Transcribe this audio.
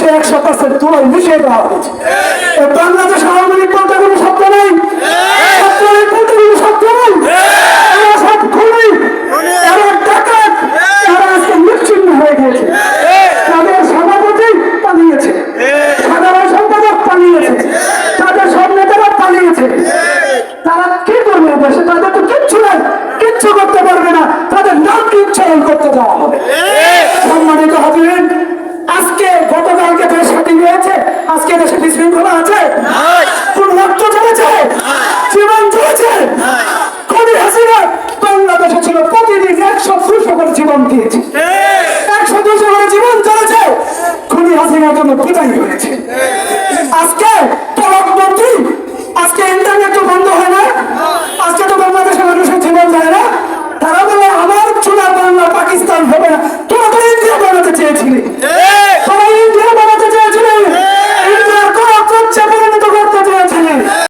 সে একশো পার্সেন্ট তুলাই মিশিয়ে দেওয়া হয়েছে। বাংলাদেশ আওয়ামী লীগ ধরা আছে? কোন রক্ত চলেছে? জীবন চলেছে? কবি হাসিনা বাংলাদেশে ছিল প্রতিদিন একশো দুশো করে জীবন দিয়েছে। হ্যাঁ। একশো দুশো করে জীবন চলেছে। খুনি হাসিনার জন্য কোথায় হয়েছে। আজকে